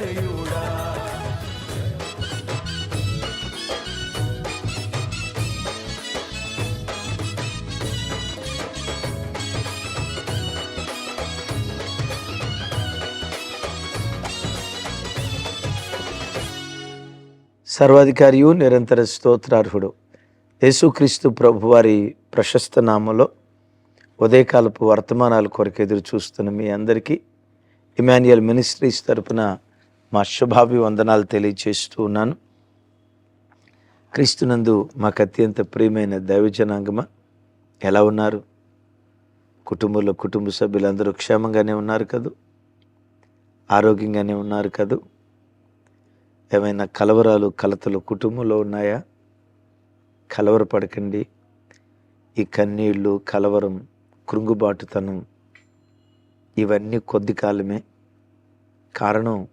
విజయుడా సర్వాధికారియు నిరంతర స్తోత్రార్హుడు. యేసుక్రీస్తు ప్రభువారి ప్రశస్త నామలో ఉదయకాలపు వర్తమానాల కొరకు ఎదురు చూస్తున్న మీ అందరికీ ఇమాన్యుయల్ మినిస్ట్రీస్ తరపున మా శుభాభివందనాలు తెలియచేస్తూ ఉన్నాను. క్రీస్తునందు మాకు అత్యంత ప్రియమైన దైవజనాంగమ? ఎలా ఉన్నారు? కుటుంబంలో కుటుంబ సభ్యులందరూ క్షేమంగానే ఉన్నారు కదూ? ఆరోగ్యంగానే ఉన్నారు కదూ? ఏమైనా కలవరాలు కలతలు కుటుంబంలో ఉన్నాయా? కలవరపడకండి. ఈ కన్నీళ్ళు కలవరం కృంగుబాటుతనం ఇవన్నీ కొద్ది కాలమే. కారణం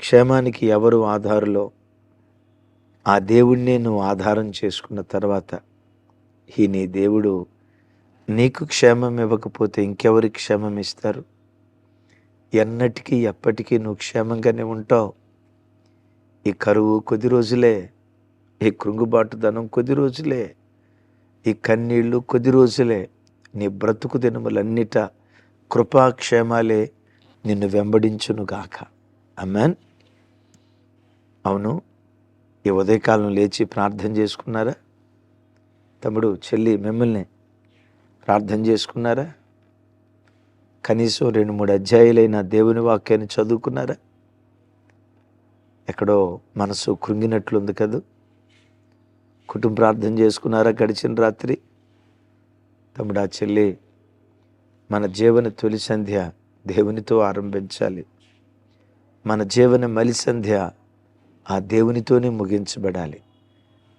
క్షేమానికి ఎవరు ఆధారులో? ఆ దేవుణ్ణే నువ్వు ఆధారం చేసుకున్న తర్వాత ఈ నీ దేవుడు నీకు క్షేమం ఇవ్వకపోతే ఇంకెవరికి క్షేమం ఇస్తారు? ఎన్నటికీ ఎప్పటికీ నువ్వు క్షేమంగానే ఉంటావు. ఈ కరువు కొద్ది రోజులే ఈ కృంగుబాటుదనం కొద్ది రోజులే ఈ కన్నీళ్ళు కొద్ది రోజులే నీ బ్రతుకు దినములన్నిట కృపాక్షేమాలే నిన్ను వెంబడించును గాక అమ్మాన్ అవును. ఈ ఉదయకాలం లేచి ప్రార్థన చేసుకున్నారా? తమ్ముడు చెల్లి మిమ్మల్ని ప్రార్థన చేసుకున్నారా? కనీసం రెండు మూడు అధ్యాయులైన దేవుని వాక్యాన్ని చదువుకున్నారా? ఎక్కడో మనసు కృంగినట్లుంది కదా? కుటుంబ ప్రార్థన చేసుకున్నారా గడిచిన రాత్రి? తమ్ముడు ఆ చెల్లి మన జీవన తొలి సంధ్య దేవునితో ఆరంభించాలి. మన జీవన మలి సంధ్య ఆ దేవునితోనే ముగించబడాలి.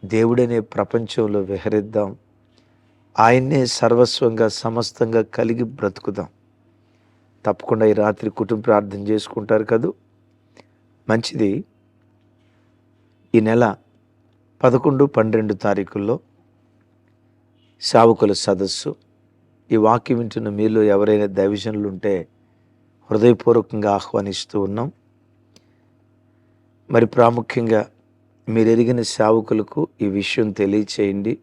దేవుడనే ప్రపంచంలో విహరిద్దాం. ఆయన్నే సర్వస్వంగా సమస్తంగా కలిగి బ్రతుకుదాం. తప్పకుండా ఈ రాత్రి కుటుంబ ప్రార్థన చేసుకుంటారు కదూ? మంచిది. ఈ నెల పదకొండు పన్నెండు తారీఖుల్లో సేవకుల సదస్సు. ఈ వాక్యం వింటున్న మీలో ఎవరైనా దైవజనులు ఉంటే హృదయపూర్వకంగా ఆహ్వానిస్తూ ఉన్నాం. మరి ప్రాముఖ్యంగా మీరు ఎరిగిన సేవకులకు ఈ విషయం తెలియచేయండి.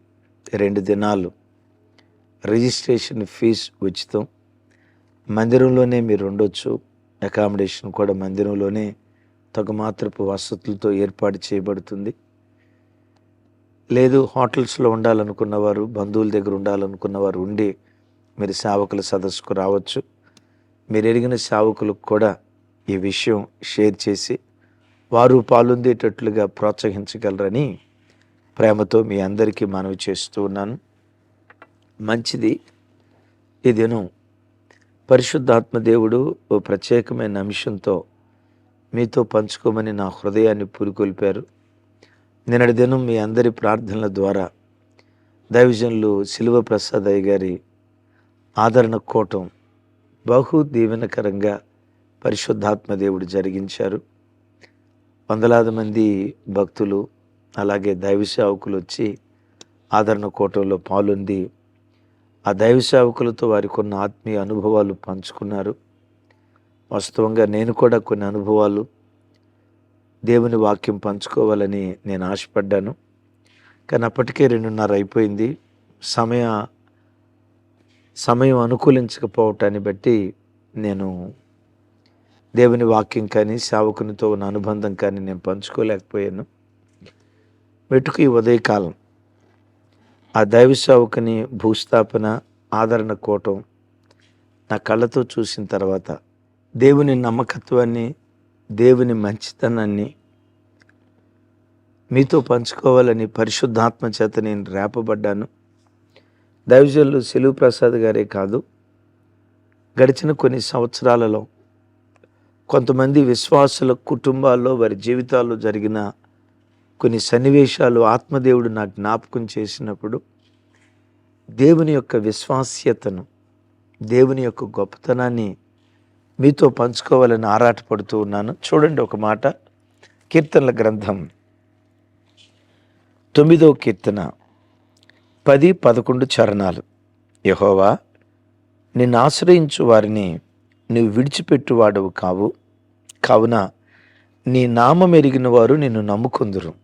రెండు దినాలు రిజిస్ట్రేషన్ ఫీజు ఉచితం. మందిరంలోనే మీరు ఉండొచ్చు. అకామిడేషన్ కూడా మందిరంలోనే తగు మాత్రపు వసతులతో ఏర్పాటు చేయబడుతుంది. లేదు హోటల్స్లో ఉండాలనుకున్నవారు బంధువుల దగ్గర ఉండాలనుకున్నవారు ఉండి మీరు సేవకుల సదస్సుకు రావచ్చు. మీరు ఎరిగిన సేవకులకు కూడా ఈ విషయం షేర్ చేసి వారు పాలుందేటట్లుగా ప్రోత్సహించగలరని ప్రేమతో మీ అందరికీ మనవి చేస్తూ ఉన్నాను. మంచిది. ఈ దినం పరిశుద్ధాత్మ దేవుడు ఓ ప్రత్యేకమైన అంశంతో మీతో పంచుకోమని నా హృదయాన్ని పురికొల్పారు. నిన్నటి దినం మీ అందరి ప్రార్థనల ద్వారా దైవజనులు శిలువ ప్రసాద్ అయ్య గారి ఆదరణ కోటం బహు దీవెనకరంగా పరిశుద్ధాత్మ దేవుడు జరిగించారు. వందలాది మంది భక్తులు అలాగే దైవ సేవకులు వచ్చి ఆదరణ కోటంలో పాల్గొంది ఆ దైవ సేవకులతో వారికి కొన్ని ఆత్మీయ అనుభవాలు పంచుకున్నారు. వాస్తవంగా నేను కూడా కొన్ని అనుభవాలు దేవుని వాక్యం పంచుకోవాలని నేను ఆశపడ్డాను. కానీ అప్పటికే రెండున్నర అయిపోయింది. సమయ సమయం అనుకూలించకపోవటాన్ని బట్టి నేను దేవుని వాక్యం కానీ సేవకునితో ఉన్న అనుబంధం కానీ నేను పంచుకోలేకపోయాను. మెట్టుకు ఈ ఉదయకాలం. ఆ దైవ సేవకుని భూస్థాపన ఆదరణ కోటం నా కళ్ళతో చూసిన తర్వాత దేవుని నమ్మకత్వాన్ని దేవుని మంచితనాన్ని మీతో పంచుకోవాలని పరిశుద్ధాత్మ చేత నేను రేపబడ్డాను. దైవజనులు సెలువు ప్రసాద్ గారే కాదు గడిచిన కొన్ని సంవత్సరాలలో కొంతమంది విశ్వాసుల కుటుంబాల్లో వారి జీవితాల్లో జరిగిన కొన్ని సన్నివేశాలు ఆత్మదేవుడు నాకు జ్ఞాపకం చేసినప్పుడు దేవుని యొక్క విశ్వాస్యతను దేవుని యొక్క గొప్పతనాన్ని మీతో పంచుకోవాలని ఆరాటపడుతూ ఉన్నాను. చూడండి ఒక మాట. కీర్తనల గ్రంథం తొమ్మిదో కీర్తన పది పదకొండు చరణాలు. యహోవా నిన్ను ఆశ్రయించు వారిని నువ్వు విడిచిపెట్టువాడవు కావు. కావున నీ నామం ఎరిగిన వారు నిన్ను నమ్ముకుందురు.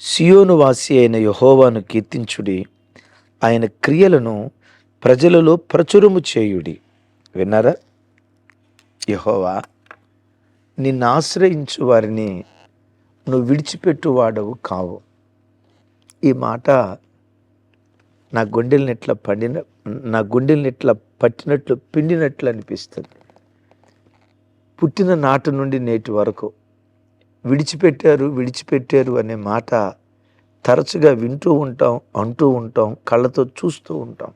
సియోను వాసి అయిన యహోవాను కీర్తించుడి. ఆయన క్రియలను ప్రజలలో ప్రచురము చేయుడి. విన్నారా? యహోవా నిన్ను ఆశ్రయించు వారిని నువ్వు విడిచిపెట్టు వాడవు కావు. ఈ మాట నా గుండెలనిట్ల పండిన నా గుండెలనిట్ల పట్టినట్లు పిండినట్లు అనిపిస్తుంది. పుట్టిన నాటి నుండి నేటి వరకు విడిచిపెట్టారు విడిచిపెట్టారు అనే మాట తరచుగా వింటూ ఉంటాం అంటూ ఉంటాం కళ్ళతో చూస్తూ ఉంటాం.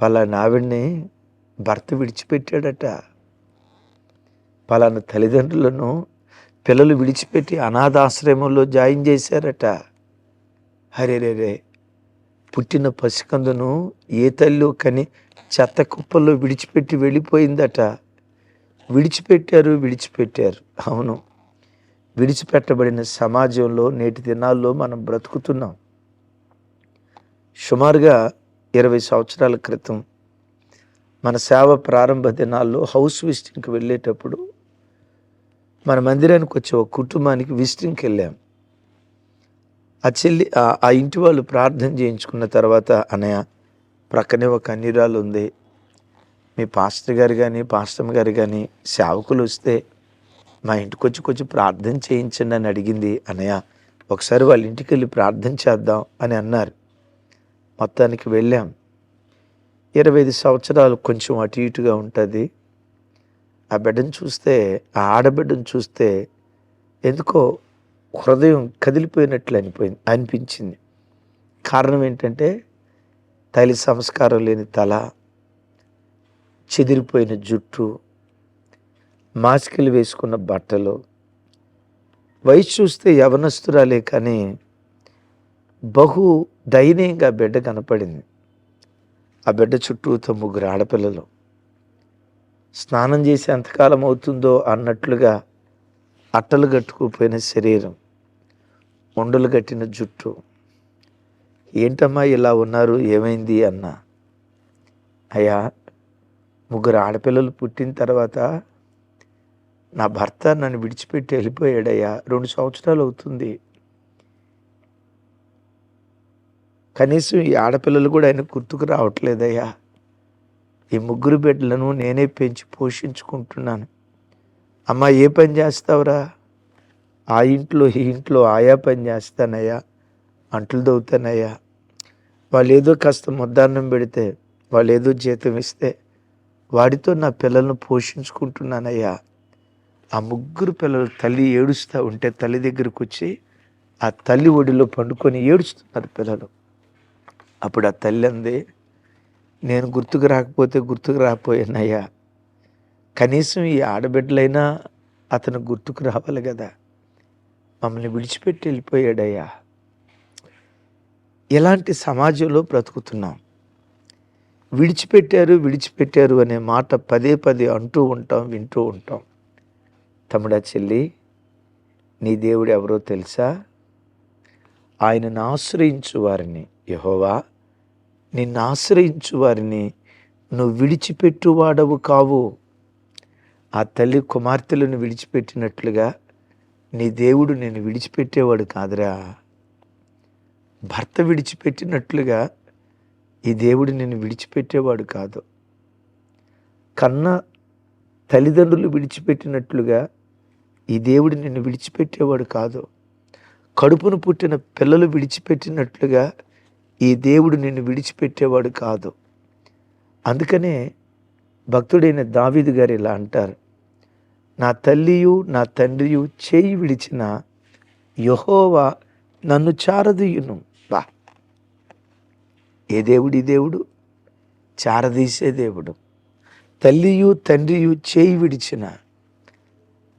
పలానా ఆవిడ్ని భర్త విడిచిపెట్టాడట. పలానా తల్లిదండ్రులను పిల్లలు విడిచిపెట్టి అనాథాశ్రమంలో జాయిన్ చేశారట. హరే రే పుట్టిన పసికందును ఏ తల్లి కని చెత్త కుప్పల్లో విడిచిపెట్టి వెళ్ళిపోయిందట. విడిచిపెట్టారు విడిచిపెట్టారు. అవును. విడిచిపెట్టబడిన సమాజంలో నేటి దినాల్లో మనం బ్రతుకుతున్నాం. సుమారుగా ఇరవై సంవత్సరాల క్రితం మన సేవ ప్రారంభ దినాల్లో హౌస్ విజిటింగ్కి వెళ్ళేటప్పుడు మన మందిరానికి వచ్చే ఒక కుటుంబానికి విజిటింగ్కి వెళ్ళాం. ఆ చెల్లి ఆ- ఇంటి వాళ్ళు ప్రార్థన చేయించుకున్న తర్వాత అనయ ప్రక్కనే ఒక కన్నీరాలు ఉంది. మీ పాస్టర్ గారు కానీ పాస్టమ్ గారు కానీ సేవకులు వస్తే మా ఇంటికి వచ్చి కొంచెం ప్రార్థన చేయించండి అని అడిగింది. అనయ ఒకసారి వాళ్ళ ఇంటికి వెళ్ళి ప్రార్థన చేద్దాం అని అన్నారు. మొత్తానికి వెళ్ళాం. ఇరవై ఐదు సంవత్సరాలు కొంచెం అటు ఇటుగా ఉంటుంది. ఆ బిడ్డను చూస్తే ఆ ఆడబిడ్డను చూస్తే ఎందుకో హృదయం కదిలిపోయినట్లు అనిపోయింది అనిపించింది. కారణం ఏంటంటే తల్లి సంస్కారం లేని తల చెదిరిపోయిన జుట్టు మాస్కులు వేసుకున్న బట్టలు. వయసు చూస్తే యవనస్తురాలే కానీ బహు దయనీయంగా బిడ్డ కనపడింది. ఆ బిడ్డ చుట్టూతో ముగ్గురు ఆడపిల్లలు. స్నానం చేసి ఎంతకాలం అవుతుందో అన్నట్లుగా అట్టలు కట్టుకుపోయిన శరీరం. మొండలు కట్టిన జుట్టు. ఏంటమ్మా ఇలా ఉన్నారు? ఏమైంది? అన్న. అయ్యా ముగ్గురు ఆడపిల్లలు పుట్టిన తర్వాత నా భర్త నన్ను విడిచిపెట్టి వెళ్ళిపోయాడయ్యా. రెండు సంవత్సరాలు అవుతుంది. కనీసం ఈ ఆడపిల్లలు కూడా ఆయన గుర్తుకు రావట్లేదయ్యా. ఈ ముగ్గురు బిడ్డలను నేనే పెంచి పోషించుకుంటున్నాను. అమ్మా ఏ పని చేస్తావురా? ఆ ఇంట్లో ఈ ఇంట్లో ఆయా పని చేస్తానయ్యా అంట్లు దవ్వుతానయ్యా వాళ్ళు ఏదో కాస్త ముద్దాన్నం పెడితే వాళ్ళు ఏదో జీతం ఇస్తే వాడితో నా పిల్లలను పోషించుకుంటున్నానయ్యా. ఆ ముగ్గురు పిల్లలు తల్లి ఏడుస్తూ ఉంటే తల్లి దగ్గరకు వచ్చి ఆ తల్లి ఒడిలో పండుకొని ఏడుస్తున్నారు పిల్లలు. అప్పుడు ఆ తల్లి అంది నేను గుర్తుకు రాకపోతే గుర్తుకు రాకపోయానయ్యా. కనీసం ఈ ఆడబిడ్డలైనా అతను గుర్తుకు రావాలి కదా. మమ్మల్ని విడిచిపెట్టి వెళ్ళిపోయాడయ్యా. ఎలాంటి సమాజంలో బ్రతుకుతున్నాం? విడిచిపెట్టారు విడిచిపెట్టారు అనే మాట పదే పదే అంటూ ఉంటాం వింటూ ఉంటాం. తమ్ముడా చెల్లి నీ దేవుడు ఎవరో తెలుసా? ఆయనను ఆశ్రయించు వారిని. యహోవా నిన్ను ఆశ్రయించు వారిని. నువ్వు విడిచిపెట్టువాడవు కావు. ఆ తల్లి కుమార్తెలను విడిచిపెట్టినట్లుగా నీ దేవుడు నేను విడిచిపెట్టేవాడు కాదురా. భర్త విడిచిపెట్టినట్లుగా ఈ దేవుడు నేను విడిచిపెట్టేవాడు కాదు. కన్న తల్లిదండ్రులు విడిచిపెట్టినట్లుగా ఈ దేవుడు నిన్ను విడిచిపెట్టేవాడు కాదు. కడుపును పుట్టిన పిల్లలు విడిచిపెట్టినట్లుగా ఈ దేవుడు నిన్ను విడిచిపెట్టేవాడు కాదు. అందుకనే భక్తుడైన దావీదు గారు ఇలా అంటారు. నా తల్లియు నా తండ్రియు చేయి విడిచిన యహోవా నన్ను చారదీయును. బా. ఏ దేవుడి దేవుడు? చారదీసే దేవుడు. తల్లియు తండ్రియు చేయి విడిచిన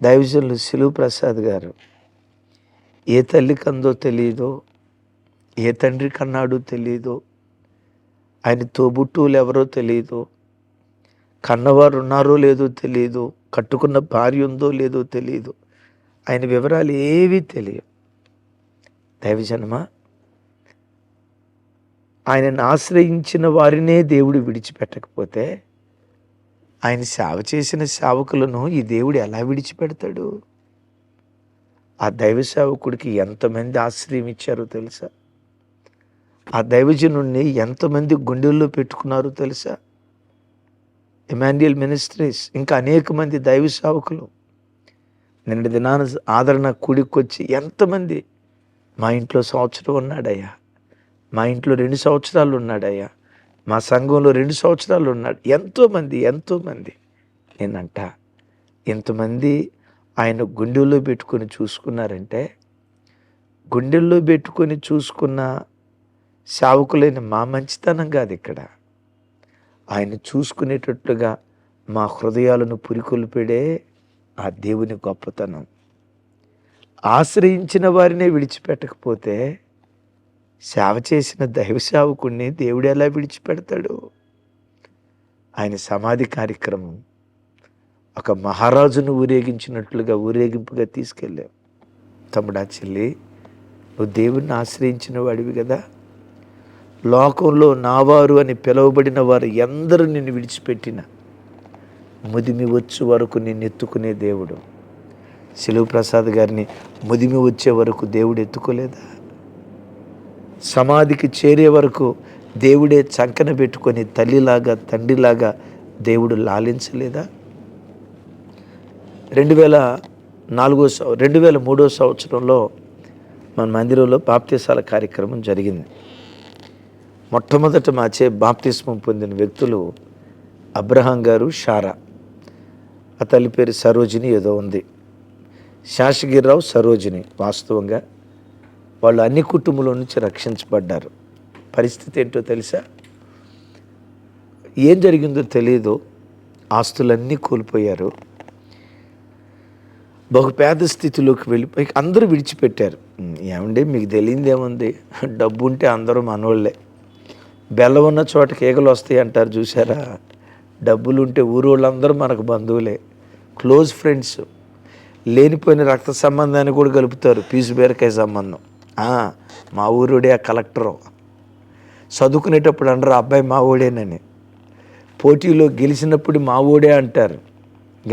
దైవజనులు శిలువు ప్రసాద్ గారు ఏ తల్లి కందో తెలియదో ఏ తండ్రి కన్నాడో తెలియదో ఆయన తోబుట్టువులు ఎవరో తెలియదు కన్నవారు ఉన్నారో లేదో తెలియదు కట్టుకున్న భార్య ఉందో లేదో తెలియదు ఆయన వివరాలు ఏవీ తెలియవు. దైవజన్మ ఆయనను ఆశ్రయించిన వారినే దేవుడు విడిచిపెట్టకపోతే ఆయన సేవ చేసిన సేవకులను ఈ దేవుడు ఎలా విడిచిపెడతాడు? ఆ దైవ సేవకుడికి ఎంతమంది ఆశ్రయం ఇచ్చారో తెలుసా? ఆ దైవజనుణ్ణి ఎంతమంది గుండెల్లో పెట్టుకున్నారో తెలుసా? ఎమాన్యుయల్ మినిస్ట్రీస్ ఇంకా అనేక మంది దైవ సేవకులు. నిన్నటి దినాన ఆదరణ కూడికొచ్చి ఎంతమంది మా ఇంట్లో సంవత్సరం ఉన్నాడయ్యా. మా ఇంట్లో రెండు సంవత్సరాలు ఉన్నాడయ్యా. మా సంఘంలో రెండు సంవత్సరాలు ఉన్నాడు. ఎంతోమంది ఎంతోమంది నేనంట. ఇంతమంది ఆయన గుండెల్లో పెట్టుకొని చూసుకున్నారంటే గుండెల్లో పెట్టుకొని చూసుకున్న సేవకులైన మా మంచితనం కాదు ఇక్కడ. ఆయన చూసుకునేటట్లుగా మా హృదయాలను పురికొల్పెడే ఆ దేవుని గొప్పతనం. ఆశ్రయించిన వారినే విడిచిపెట్టకపోతే సేవ చేసిన దైవ సేవకుణ్ణి దేవుడు ఎలా విడిచిపెడతాడు? ఆయన సమాధి కార్యక్రమం ఒక మహారాజును ఊరేగించినట్లుగా ఊరేగింపుగా తీసుకెళ్ళాం. తమ్ముడా చెల్లి నువ్వు దేవుణ్ణి ఆశ్రయించిన వాడివి కదా? లోకంలో నావారు అని పిలువబడిన వారు ఎందరూ నిన్ను విడిచిపెట్టిన. ముదిమి వచ్చు వరకు నిన్ను ఎత్తుకునే దేవుడు. శిలువు ప్రసాద్ గారిని ముదిమి వచ్చే వరకు దేవుడు ఎత్తుకోలేదా? సమాధికి చేరే వరకు దేవుడే చంకన పెట్టుకొని తల్లిలాగా తండ్రిలాగా దేవుడు లాలించలేదా? రెండు వేల నాలుగో రెండు వేల మూడో సంవత్సరంలో మన మందిరంలో బాప్తీసాల కార్యక్రమం జరిగింది. మొట్టమొదట మాచే బాప్తిస్మం పొందిన వ్యక్తులు అబ్రహాం గారు షారా. ఆ తల్లి పేరు సరోజిని ఏదో ఉంది. శాసగిరిరావు సరోజిని వాస్తవంగా వాళ్ళు అన్ని కుటుంబంలో నుంచి రక్షించబడ్డారు. పరిస్థితి ఏంటో తెలుసా? ఏం జరిగిందో తెలియదు ఆస్తులన్నీ కోల్పోయారు. బహు పేద స్థితిలోకి వెళ్ళిపోయి అందరూ విడిచిపెట్టారు. ఏమండి మీకు తెలియదేముంది డబ్బు ఉంటే అందరూ మనోళ్ళే. బెల్లం ఉన్న చోటకి ఈగలు వస్తాయి అంటారు చూసారా డబ్బులు ఉంటే ఊరు వాళ్ళందరూ మనకు బంధువులే. క్లోజ్ ఫ్రెండ్స్ లేనిపోయిన రక్త సంబంధాన్ని కూడా కలుపుతారు పీసు బీరకాయ సంబంధం. మా ఊరుడే ఆ కలెక్టరు. చదువుకునేటప్పుడు అంటారు "ఆ అబ్బాయి మా ఊడేనని. పోటీలో గెలిచినప్పుడు మా ఊడే అంటారు.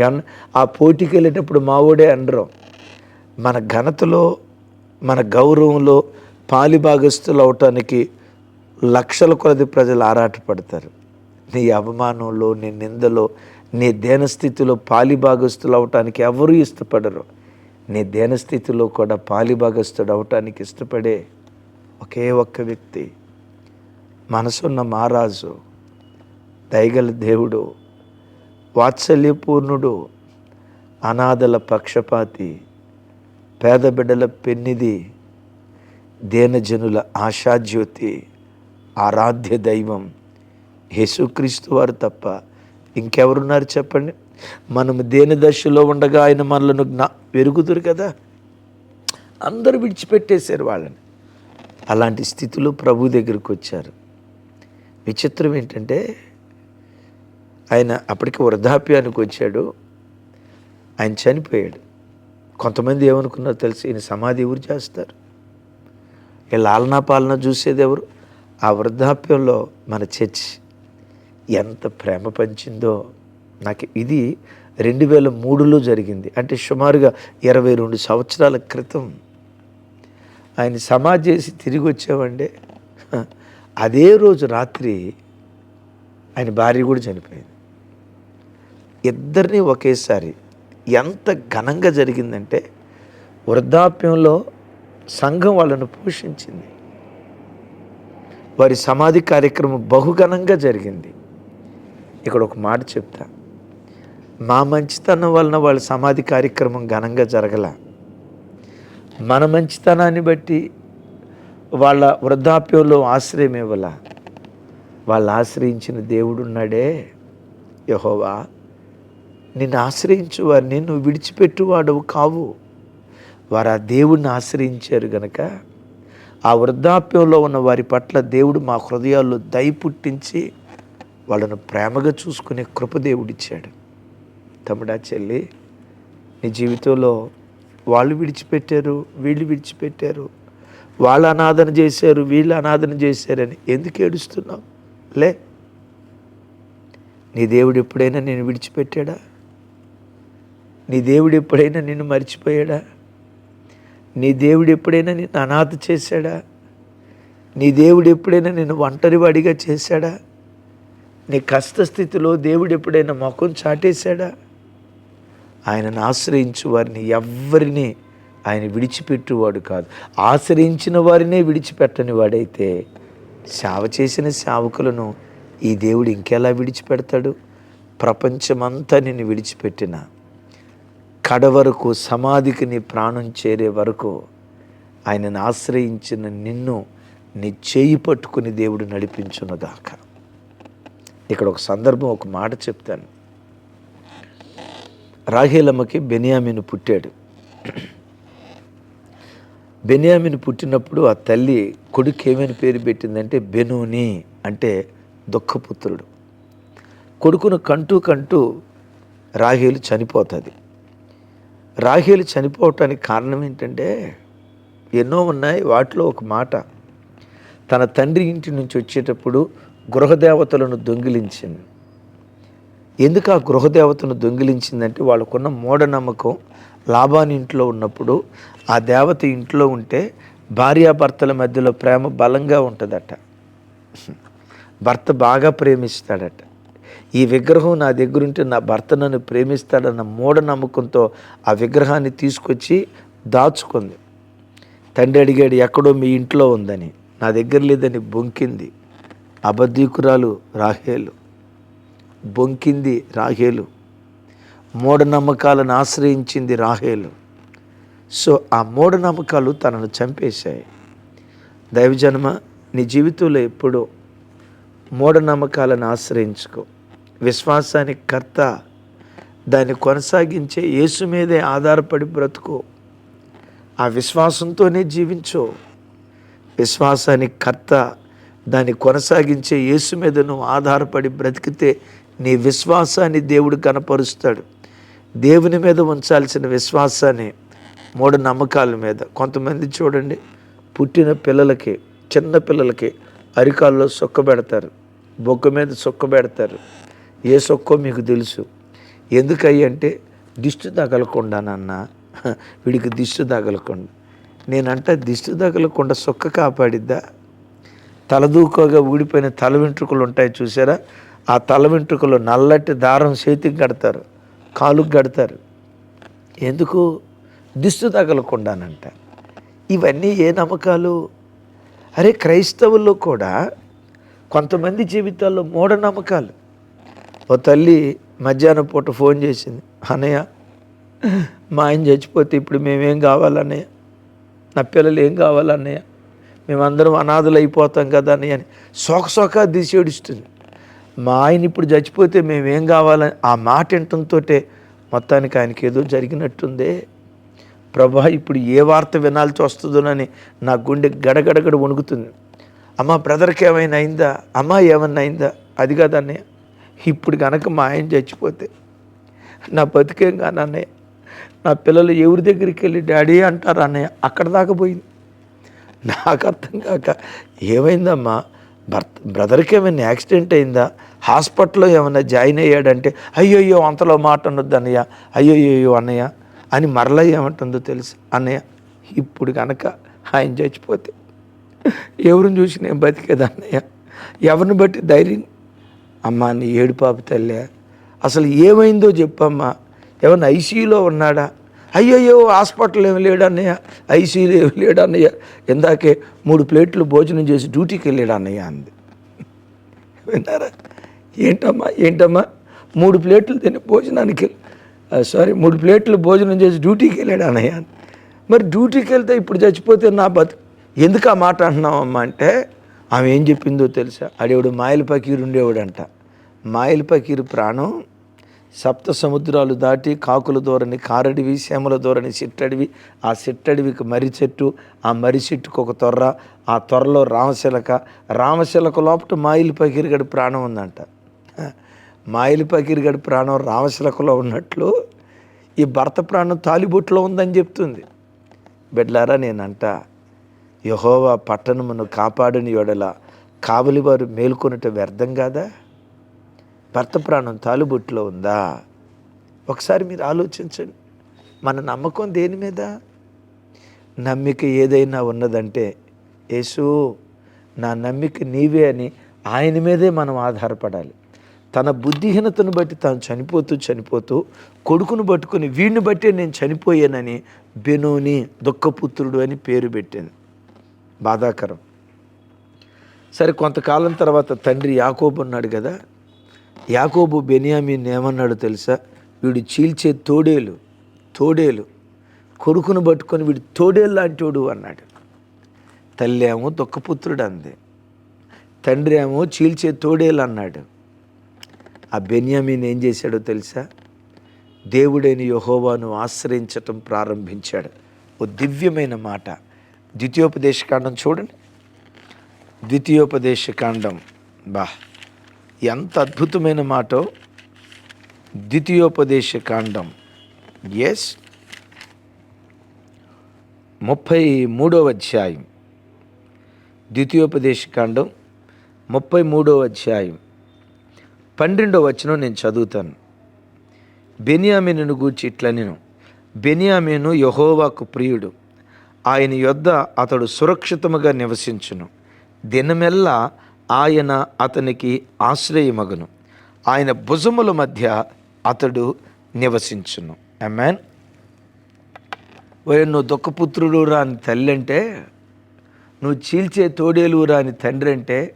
గన్ ఆ పోటీకి వెళ్ళేటప్పుడు మా ఊడే అనరు మన ఘనతలో మన గౌరవంలో పాలిభాగస్తులు అవటానికి లక్షల కొలది ప్రజలు ఆరాటపడతారు. నీ అవమానంలో నీ నిందలో నీ దేనస్థితిలో పాలిభాగస్తులు అవటానికి ఎవరూ ఇష్టపడరు. నీ దేనస్థితిలో కూడా పాలిభాగస్తుడు అవటానికి ఇష్టపడే ఒకే ఒక్క వ్యక్తి మనసున్న మహారాజు దయగల దేవుడు వాత్సల్యపూర్ణుడు అనాథల పక్షపాతి పేద బిడ్డల పెన్నిది దేనజనుల ఆశాజ్యోతి ఆరాధ్య దైవం యేసుక్రీస్తు వారు తప్ప ఇంకెవరున్నారు చెప్పండి? మనం దేని దశలో ఉండగా ఆయన మనలను జ్ఞా పెరుగుతురు కదా? అందరూ విడిచిపెట్టేశారు వాళ్ళని. అలాంటి స్థితిలో ప్రభు దగ్గరికి వచ్చారు. విచిత్రం ఏంటంటే ఆయన అప్పటికి వృద్ధాప్యానికి వచ్చాడు. ఆయన చనిపోయాడు. కొంతమంది ఏమనుకున్నారో తెలిసి ఈయన సమాధి ఎవరు చేస్తారు? ఈ లాలనా పాలన చూసేది ఎవరు? ఆ వృద్ధాప్యంలో మన చర్చ్ ఎంత ప్రేమ పంచిందో. నాకు ఇది రెండు వేల మూడులో జరిగింది. అంటే సుమారుగా ఇరవై రెండు సంవత్సరాల క్రితం. ఆయన సమాజ్ చేసి తిరిగి వచ్చామంటే అదే రోజు రాత్రి ఆయన భార్య కూడా చనిపోయింది. ఇద్దరిని ఒకేసారి ఎంత ఘనంగా జరిగిందంటే వృద్ధాప్యంలో సంఘం వాళ్ళను పోషించింది. వారి సమాధి కార్యక్రమం బహుఘనంగా జరిగింది. ఇక్కడ ఒక మాట చెప్తా. మా మంచితనం వలన వాళ్ళ సమాధి కార్యక్రమం ఘనంగా జరగల. మన మంచితనాన్ని బట్టి వాళ్ళ వృద్ధాప్యంలో ఆశ్రయం ఇవ్వాల. వాళ్ళు ఆశ్రయించిన దేవుడున్నాడే యహోవా. నిన్ను ఆశ్రయించు వారిని నువ్వు విడిచిపెట్టువాడవు కావు. వారు ఆ దేవుణ్ణి ఆశ్రయించారు గనక ఆ వృద్ధాప్యంలో ఉన్న వారి పట్ల దేవుడు మా హృదయాల్లో దయ పుట్టించి వాళ్ళను ప్రేమగా చూసుకునే కృప దేవుడిచ్చాడు. తమ్ముడా చెల్లి నీ జీవితంలో వాళ్ళు విడిచిపెట్టారు వీళ్ళు విడిచిపెట్టారు వాళ్ళు అనాథన చేశారు వీళ్ళు అనాథన చేశారని ఎందుకు ఏడుస్తున్నావు? లే నీ దేవుడు ఎప్పుడైనా నేను విడిచిపెట్టాడా? నీ దేవుడు ఎప్పుడైనా నిన్ను మర్చిపోయాడా? నీ దేవుడు ఎప్పుడైనా నిన్ను అనాథ చేశాడా? నీ దేవుడు ఎప్పుడైనా నిన్ను ఒంటరివాడిగా చేశాడా? నీ కష్టస్థితిలో దేవుడు ఎప్పుడైనా ముఖం చాటేశాడా? ఆయనను ఆశ్రయించు వారిని ఎవ్వరిని ఆయన విడిచిపెట్టువాడు కాదు. ఆశ్రయించిన వారినే విడిచిపెట్టని వాడైతే సేవ చేసిన సేవకులను ఈ దేవుడు ఇంకెలా విడిచిపెడతాడు? ప్రపంచమంతా నిన్ను విడిచిపెట్టిన కడ వరకు సమాధికి నీ ప్రాణం చేరే వరకు ఆయనను ఆశ్రయించిన నిన్ను నీ చేయి పట్టుకుని దేవుడు నడిపించునుగాక. ఇక్కడ ఒక సందర్భం ఒక మాట చెప్తాను. రాహేలమ్మకి బెనియామిను పుట్టాడు. బెనియామిని పుట్టినప్పుడు ఆ తల్లి కొడుకు ఏమైనా పేరు పెట్టిందంటే బెనూని అంటే దుఃఖపుత్రుడు. కొడుకును కంటూ కంటూ రాహేలు చనిపోతుంది. రాహేలు చనిపోవటానికి కారణం ఏంటంటే ఎన్నో ఉన్నాయి. వాటిలో ఒక మాట తన తండ్రి ఇంటి నుంచి వచ్చేటప్పుడు గృహదేవతలను దొంగిలించింది. ఎందుకు ఆ గృహదేవతను దొంగిలించిందంటే వాళ్ళకున్న మూఢనమ్మకం లాభాని ఇంట్లో ఉన్నప్పుడు ఆ దేవత ఇంట్లో ఉంటే భార్యాభర్తల మధ్యలో ప్రేమ బలంగా ఉంటుందట. భర్త బాగా ప్రేమిస్తాడట. ఈ విగ్రహం నా దగ్గరుంటే నా భర్త నన్ను ప్రేమిస్తాడన్న మూఢనమ్మకంతో ఆ విగ్రహాన్ని తీసుకొచ్చి దాచుకుంది. తండ్రి అడిగాడు ఎక్కడో మీ ఇంట్లో ఉందని నా దగ్గర లేదని బొంకింది అబద్ధీకురాలు రాహేలు. బొంకింది రాహేలు. మూఢనమ్మకాలను ఆశ్రయించింది రాహేలు. సో ఆ మూఢనమ్మకాలు తనను చంపేశాయి. దైవజన్మ నీ జీవితంలో ఎప్పుడూ మూఢనమ్మకాలను ఆశ్రయించుకో. విశ్వాసానికి కర్త దాన్ని కొనసాగించే యేసు మీదే ఆధారపడి బ్రతుకో. ఆ విశ్వాసంతోనే జీవించో. విశ్వాసానికి కర్త దాన్ని కొనసాగించే యేసు మీద నువ్వు ఆధారపడి బ్రతికితే నీ విశ్వాసాన్ని దేవుడు కనపరుస్తాడు. దేవుని మీద ఉంచాల్సిన విశ్వాసాన్ని మూఢ నమ్మకాల మీద. కొంతమంది చూడండి పుట్టిన పిల్లలకి చిన్న పిల్లలకి అరికాల్లో సొక్క పెడతారు. బొక్క మీద సొక్క పెడతారు. ఏ సొక్కో మీకు తెలుసు. ఎందుకయ్యి అంటే దిష్టి తగలకుండా నాన్న వీడికి దిష్టి తగలకుండా. నేనంట దిష్టి తగలకుండా సొక్క కాపాడిద్దా? తలదూకోగా ఊడిపోయిన తల వెంట్రుకలు ఉంటాయి చూసారా? ఆ తల వెంట్రుకలు నల్లటి దారం చేతికి కడతారు కాలుకు కడతారు. ఎందుకు? దిష్టి తగలకుండానంట. ఇవన్నీ ఏ నమ్మకాలు? అరే క్రైస్తవుల్లో కూడా కొంతమంది జీవితాల్లో మూఢనమ్మకాలు. ఓ తల్లి మధ్యాహ్నం పూట ఫోన్ చేసింది అన్నయ్య మా ఆయన చచ్చిపోతే ఇప్పుడు మేమేం కావాలన్నయ్య? నా పిల్లలు ఏం కావాలన్నయ్య? మేమందరం అనాథలు అయిపోతాం కదా అన్నయ్య అని సోక సోక దిశేడుస్తుంది మా ఆయన ఇప్పుడు చచ్చిపోతే మేమేం కావాలని ఆ మాట వినటంతో మొత్తానికి ఆయనకి ఏదో జరిగినట్టుందే. ప్రభా ఇప్పుడు ఏ వార్త వినాల్సి వస్తుందోనని నా గుండె గడగడగడ వణుకుతుంది. అమ్మ బ్రదర్కి ఏమైనా అయిందా? అమ్మ ఏమన్నా అయిందా? అది కాదు అన్నయ్య ఇప్పుడు కనుక మా ఆయన చచ్చిపోతే నా బతికేం కాని అన్నయ్య. నా పిల్లలు ఎవరి దగ్గరికి వెళ్ళి డాడీ అంటారు అన్నయ్య. అక్కడ దాకా పోయింది. నాకు అర్థం కాక ఏమైందమ్మా? భర్త బ్రదర్కి ఏమైనా యాక్సిడెంట్ అయిందా? హాస్పిటల్లో ఏమైనా జాయిన్ అయ్యాడంటే అయ్యోయ్యో అంతలో మాట ఉండొద్దు అన్నయ్య. అయ్యోయ్యో అన్నయ్య. అని మరలా ఏమంటుందో తెలుసు. అన్నయ్య ఇప్పుడు కనుక ఆయన చచ్చిపోతే ఎవరిని చూసి నేను బతికేది అన్నయ్య? ఎవరిని బట్టి ధైర్యం అమ్మా నీ ఏడుపాపు తల్లే. అసలు ఏమైందో చెప్పమ్మా. ఏమన్నా ఐసీయూలో ఉన్నాడా? అయ్యయ్యో హాస్పిటల్ ఏమి లేడు అన్నయ్య ఐసీయూలో ఏమి లేడు అన్నయ్య ఇందాకే మూడు ప్లేట్లు భోజనం చేసి డ్యూటీకి వెళ్ళాడు అన్నయ్య అంది. విన్నారా? ఏంటమ్మా ఏంటమ్మా? మూడు ప్లేట్లు తిని భోజనానికి సారీ మూడు ప్లేట్లు భోజనం చేసి డ్యూటీకి వెళ్ళాడు అన్నయ్య మరి డ్యూటీకి వెళ్తే ఇప్పుడు చచ్చిపోతే నా బతు ఎందుకు ఆ మాట అంటున్నావమ్మా అంటే ఆమె ఏం చెప్పిందో తెలుసా? అడేవాడు మాయల పకీరు ఉండేవాడంట. మాయల పకీరు ప్రాణం సప్త సముద్రాలు దాటి కాకుల దూరని కారడివి శ్యామల దూరని సిట్టడివి ఆ సిట్టడివికి మర్రి చెట్టు ఆ మర్రి చెట్టుకు ఒక తొర్ర ఆ తొర్రలో రామశిలక రామశిలక లోపల మాయిల్ పకీరుగడి ప్రాణం ఉందంట. మాయిల్ పకీరుగడి ప్రాణం రామశిలకలో ఉన్నట్లు ఈ భర్త ప్రాణం తాలిబొట్లో ఉందని చెప్తుంది. బిడ్లారా నేనంట యహోవా పట్టణమును కాపాడని యొడల కావలివారు మేల్కొనుట వ్యర్థం కాదా? భర్త ప్రాణం తాలుబొట్టులో ఉందా? ఒకసారి మీరు ఆలోచించండి. మన నమ్మకం దేని మీద? నమ్మిక ఏదైనా ఉన్నదంటే యేసు నా నమ్మిక నీవే అని ఆయన మీదే మనం ఆధారపడాలి. తన బుద్ధిహీనతను బట్టి తాను చనిపోతూ చనిపోతూ కొడుకును పట్టుకుని వీడిని బట్టే నేను చనిపోయానని బెనోని దుఃఖపుత్రుడు అని పేరు పెట్టింది. బాధాకరం. సరే కొంతకాలం తర్వాత తండ్రి యాకోబు ఉన్నాడు కదా యాకోబు బెనియామీన్ ఏమన్నాడు తెలుసా? వీడు చీల్చే తోడేలు తోడేలు కొడుకును పట్టుకొని వీడు తోడేలు లాంటివాడు అన్నాడు. తల్లి ఏమో దుఃఖపుత్రుడు అంది. తండ్రి ఏమో చీల్చే తోడేలు అన్నాడు. ఆ బెన్యామీన్ ఏం చేశాడో తెలుసా? దేవుడైన యహోవాను ఆశ్రయించటం ప్రారంభించాడు. ఓ దివ్యమైన మాట. ద్వితీయోపదేశకాండం చూడండి. ద్వితీయోపదేశకాండం బా. ఎంత అద్భుతమైన మాటో. ద్వితీయోపదేశ కాండం. ఎస్ ముప్పై మూడవ అధ్యాయం. ద్వితీయోపదేశ కాండం ముప్పై మూడవ అధ్యాయం. పన్నెండవ వచనం నేను చదువుతాను. బెనియామిను గూర్చి ఇట్లా నేను. బెనియామీను యహోవాకు ప్రియుడు. ఆయన యొద్ద అతడు సురక్షితముగా నివసించును. దినమెల్లా ఆయన అతనికి ఆశ్రయమగును. ఆయన భుజముల మధ్య అతడు నివసించును. అమ్మాన్ ఓ నువ్వు దుఃఖపుత్రుడు రాని తల్లి అంటే నువ్వు చీల్చే తోడేలు రాని తండ్రి అంటే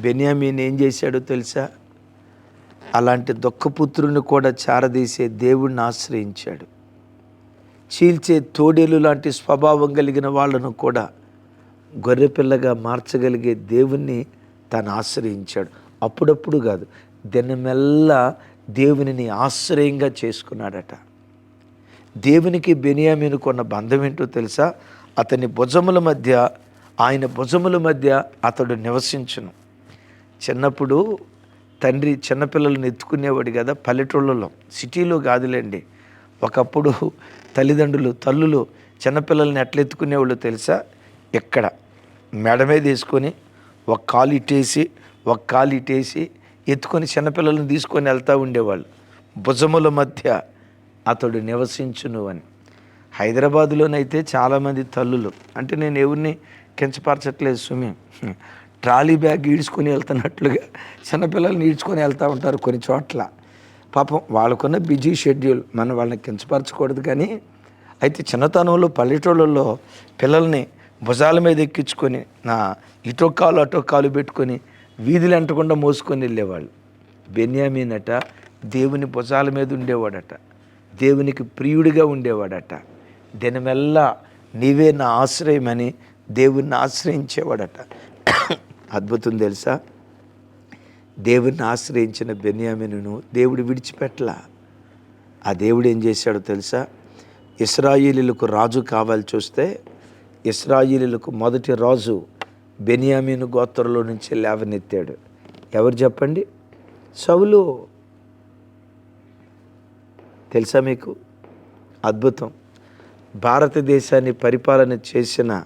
బెన్యామీన్ ఏం చేశాడో తెలుసా? అలాంటి దుఃఖపుత్రుని కూడా చారదీసే దేవుణ్ణి ఆశ్రయించాడు. చీల్చే తోడేలు లాంటి స్వభావం కలిగిన వాళ్ళను కూడా గొర్రెపిల్లగా మార్చగలిగే దేవుణ్ణి తను ఆశ్రయించాడు. అప్పుడప్పుడు కాదు దినమెల్లా దేవునిని ఆశ్రయంగా చేసుకున్నాడట. దేవునికి బెనియామీను కొన్న బంధం ఏంటో తెలుసా? అతని భుజముల మధ్య ఆయన భుజముల మధ్య అతడు నివసించును. చిన్నప్పుడు తండ్రి చిన్నపిల్లలను ఎత్తుకునేవాడు కదా పల్లెటూళ్ళలో సిటీలో కాదులేండి. ఒకప్పుడు తల్లిదండ్రులు తల్లులు చిన్నపిల్లల్ని ఎట్లా ఎత్తుకునేవాళ్ళు తెలుసా? ఎక్కడ మెడ మీద ఒక కాలు ఇట్టేసి ఒక కాలు ఇట్టేసి ఎత్తుకొని చిన్నపిల్లలను తీసుకొని వెళ్తూ ఉండేవాళ్ళు. భుజముల మధ్య అతడు నివసించును అని. హైదరాబాదులోనైతే చాలామంది తల్లులు అంటే నేను ఎవరిని కించపరచట్లేదు సుమి. ట్రాలీ బ్యాగ్ ఈడ్చుకొని వెళ్తున్నట్లుగా చిన్నపిల్లల్ని ఈడ్చుకొని వెళ్తూ ఉంటారు కొన్ని చోట్ల. పాపం వాళ్ళకున్న బిజీ షెడ్యూల్ మనం వాళ్ళని కించపరచకూడదు కానీ అయితే చిన్నతనంలో పల్లెటూళ్ళల్లో పిల్లల్ని భుజాల మీద ఎక్కించుకొని నా ఇటో కాలు అటో కాలు పెట్టుకొని వీధులు అంటకుండా మోసుకొని వెళ్ళేవాళ్ళు. బెన్యామీన్ అట దేవుని భుజాల మీద ఉండేవాడట. దేవునికి ప్రియుడిగా ఉండేవాడట. దినమెల్లా నీవే నా ఆశ్రయమని దేవుణ్ణి ఆశ్రయించేవాడట. అద్భుతం తెలుసా? దేవుణ్ణి ఆశ్రయించిన బెన్యామినును దేవుడు విడిచిపెట్టలా. ఆ దేవుడు ఏం చేశాడో తెలుసా? ఇస్రాయిలీలకు రాజు కావాల్సి వస్తే ఇస్రాయిలకు మొదటి రాజు బెనియామీను గోత్రంలో నుంచి లేవనెత్తాడు. ఎవరు చెప్పండి? సౌలు. తెలుసా మీకు? అద్భుతం. భారతదేశాన్ని పరిపాలన చేసిన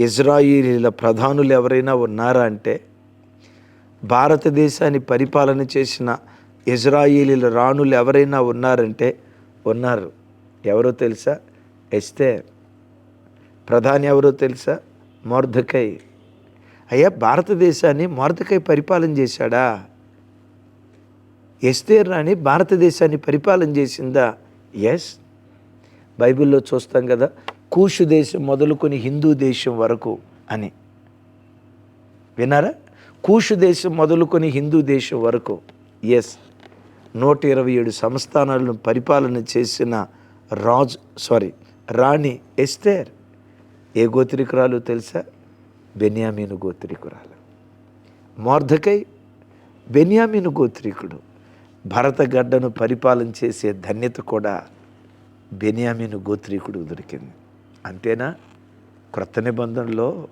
ఇజ్రాయిలీల ప్రధానులు ఎవరైనా ఉన్నారా అంటే భారతదేశాన్ని పరిపాలన చేసిన ఇజ్రాయిలీల రాణులు ఎవరైనా ఉన్నారంటే ఉన్నారు. ఎవరో తెలుసా? ఎస్తే ప్రధాని ఎవరో తెలుసా? మోర్ధకై అయ్యా భారతదేశాన్ని మోర్ధకై పరిపాలన చేశాడా? ఎస్తేర్ రాణి భారతదేశాన్ని పరిపాలన చేసిందా? ఎస్ బైబిల్లో చూస్తాం కదా కూషు దేశం మొదలుకొని హిందూ దేశం వరకు అని. విన్నారా? కూషు దేశం మొదలుకొని హిందూ దేశం వరకు. ఎస్ నూట ఇరవై ఏడు సంస్థానాలను పరిపాలన చేసిన రాజ్ సారీ రాణి ఎస్తేర్. ఏ గోత్రికురాలు తెలుసా? బెన్యామీను గోత్రికురాలు. మోర్ధకై బెన్యామీను గోత్రికుడు. భరతగడ్డను పరిపాలన చేసే ధన్యత కూడా బెన్యామీను గోత్రీకుడు దొరికింది. అంతేనా? క్రొత్త నిబంధనలో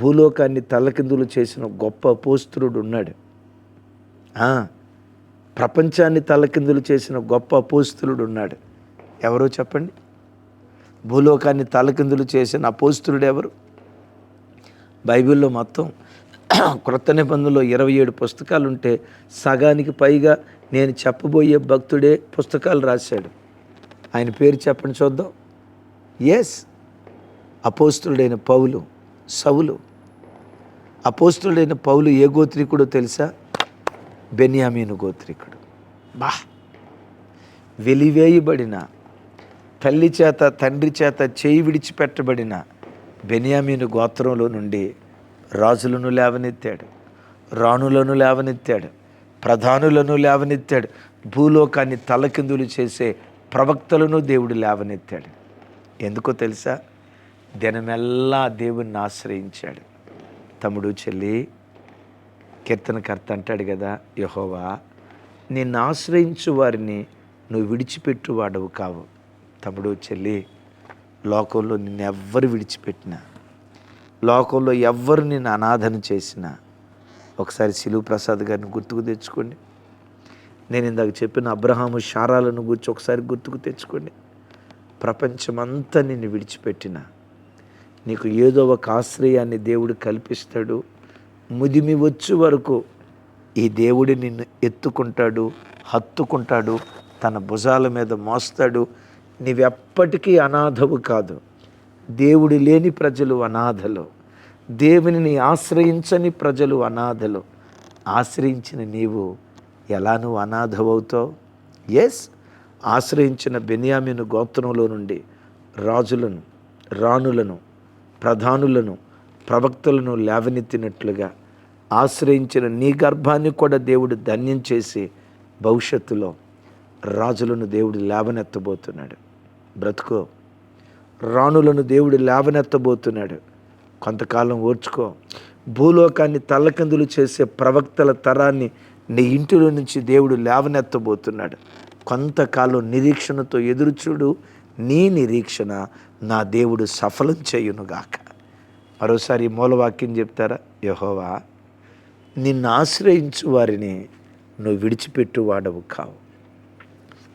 భూలోకాన్ని తల్లకిందులు చేసిన గొప్ప అపోస్తుడు ఉన్నాడు. ప్రపంచాన్ని తల్లకిందులు చేసిన గొప్ప అపోస్తులుడు ఉన్నాడు. ఎవరో చెప్పండి? భూలోకాన్ని తలకిందులు చేసిన అపోస్తుడు ఎవరు? బైబిల్లో మొత్తం క్రొత్త నిబంధనలో ఇరవై ఏడు పుస్తకాలు ఉంటే సగానికి పైగా నేను చెప్పబోయే భక్తుడే పుస్తకాలు రాశాడు. ఆయన పేరు చెప్పండి చూద్దాం. ఎస్ అపోస్తుడైన పౌలు సవులు అపోస్తుడైన పౌలు ఏ గోత్రికుడో తెలుసా? బెన్యామీను గోత్రికుడు. బా! వెలివేయబడిన తల్లి చేత తండ్రి చేత చేయి విడిచిపెట్టబడిన బెనియామీను గోత్రంలో నుండి రాజులను లేవనెత్తాడు రాణులను లేవనెత్తాడు ప్రధానులను లేవనెత్తాడు భూలోకాన్ని తలకిందులు చేసే ప్రవక్తలను దేవుడు లేవనెత్తాడు. ఎందుకో తెలుసా? దినమెల్లా దేవుణ్ణి ఆశ్రయించాడు. తమ్ముడు చెల్లి కీర్తనకర్త అంటాడు కదా యహోవా నిన్ను ఆశ్రయించు వారిని నువ్వు విడిచిపెట్టు వాడవు కావు. తమ్ముడు చెల్లి లోకంలో నిన్ను ఎవ్వరు విడిచిపెట్టినా లోకంలో ఎవ్వరు నిన్ను అనాథన చేసినా ఒకసారి శిలువు ప్రసాద్ గారిని గుర్తుకు తెచ్చుకోండి. నేను ఇందాక చెప్పిన అబ్రహాము శారాలను గురించి ఒకసారి గుర్తుకు తెచ్చుకోండి. ప్రపంచమంతా నిన్ను విడిచిపెట్టిన నీకు ఏదో ఒక ఆశ్రయాన్ని దేవుడు కల్పిస్తాడు. ముదిమి వచ్చే వరకు ఈ దేవుడు నిన్ను ఎత్తుకుంటాడు హత్తుకుంటాడు తన భుజాల మీద మోస్తాడు. నీవెప్పటికీ అనాథవు కాదు. దేవుడు లేని ప్రజలు అనాథలు. దేవునిని ఆశ్రయించని ప్రజలు అనాథలు. ఆశ్రయించిన నీవు ఎలా నువ్వు అనాథవవుతావు? ఎస్ ఆశ్రయించిన బెనియామిను గోత్రంలో నుండి రాజులను రాణులను ప్రధానులను ప్రవక్తలను లేవనెత్తినట్లుగా ఆశ్రయించిన నీ గర్భాన్ని కూడా దేవుడు ధన్యం చేసి భవిష్యత్తులో రాజులను దేవుడు లేవనెత్తబోతున్నాడు. బ్రతుకో. రాణులను దేవుడు లేవనెత్తబోతున్నాడు. కొంతకాలం ఓర్చుకో. భూలోకాన్ని తల్లకిందులు చేసే ప్రవక్తల తరాన్ని నీ ఇంటిలో నుంచి దేవుడు లేవనెత్తబోతున్నాడు. కొంతకాలం నిరీక్షణతో ఎదురుచూడు. నీ నిరీక్షణ నా దేవుడు సఫలం చేయునుగాక. మరోసారి మూలవాక్యం చెప్తారా? యహోవా నిన్ను ఆశ్రయించు వారిని నువ్వు విడిచిపెట్టు వాడవు కావు.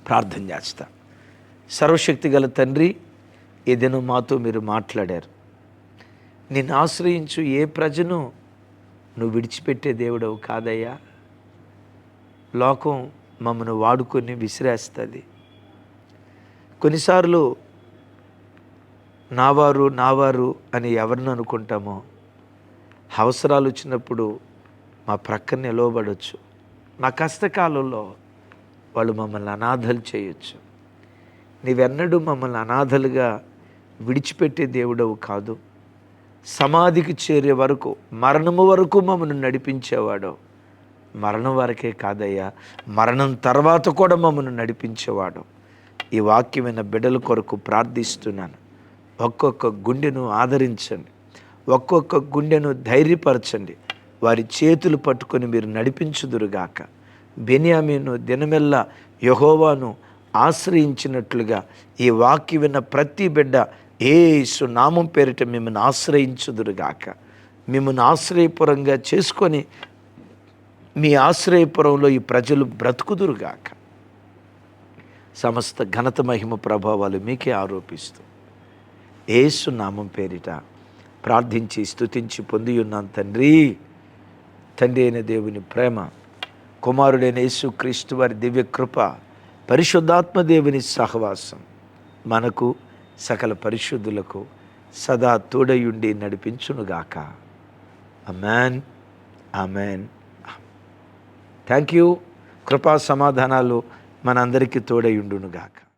ప్రార్థన చేస్తాను సర్వశక్తి గల తండ్రి ఏదైనా మాతో మీరు మాట్లాడారు. నిన్ను ఆశ్రయించు ఏ ప్రజను నువ్వు విడిచిపెట్టే దేవుడవు కాదయ్యా. లోకం మమ్మను వాడుకొని విసిరేస్తుంది. కొన్నిసార్లు నావారు నావారు అని ఎవరిని అనుకుంటామో అవసరాలు వచ్చినప్పుడు మా ప్రక్కన నిలవబడవచ్చు మా కష్టకాలంలో వాళ్ళు మమ్మల్ని అనాథలు చేయొచ్చు. నీవెన్నడూ మమ్మల్ని అనాథలుగా విడిచిపెట్టే దేవుడవు కాదు. సమాధికి చేరే వరకు మరణము వరకు మమ్మల్ని నడిపించేవాడు మరణం వరకే కాదయ్యా మరణం తర్వాత కూడా మమ్మల్ని నడిపించేవాడు. ఈ వాక్యమైన బిడ్డల కొరకు ప్రార్థిస్తున్నాను. ఒక్కొక్క గుండెను ఆదరించండి. ఒక్కొక్క గుండెను ధైర్యపరచండి. వారి చేతులు పట్టుకొని మీరు నడిపించుదురుగాక. బెనియామీను దినమెల్లా యహోవాను ఆశ్రయించినట్లుగా ఈ వాక్య విన్న ప్రతి బిడ్డ ఏసు నామం పేరిట మిమ్మల్ని ఆశ్రయించుదురుగాక. మిమ్మల్ని ఆశ్రయపురంగా చేసుకొని మీ ఆశ్రయపురంలో ఈ ప్రజలు బ్రతుకుదురుగాక. సమస్త ఘనత మహిమ ప్రభావాలు మీకే ఆరోపిస్తూ ఏసు నామం పేరిట ప్రార్థించి స్తుతించి పొంది ఉన్నాను తండ్రి. తండ్రి అయిన దేవుని ప్రేమ కుమారుడైన యేసుక్రీస్తు వారి దివ్య కృప పరిశుద్ధాత్మ దేవుని సహవాసం. మనకు సకల పరిశుద్ధులకు సదా తోడయుండి నడిపించునుగాక. అమెన్ అమెన్ థ్యాంక్ యూ కృపా సమాధానాలు మనందరికీ తోడయుండునుగాక.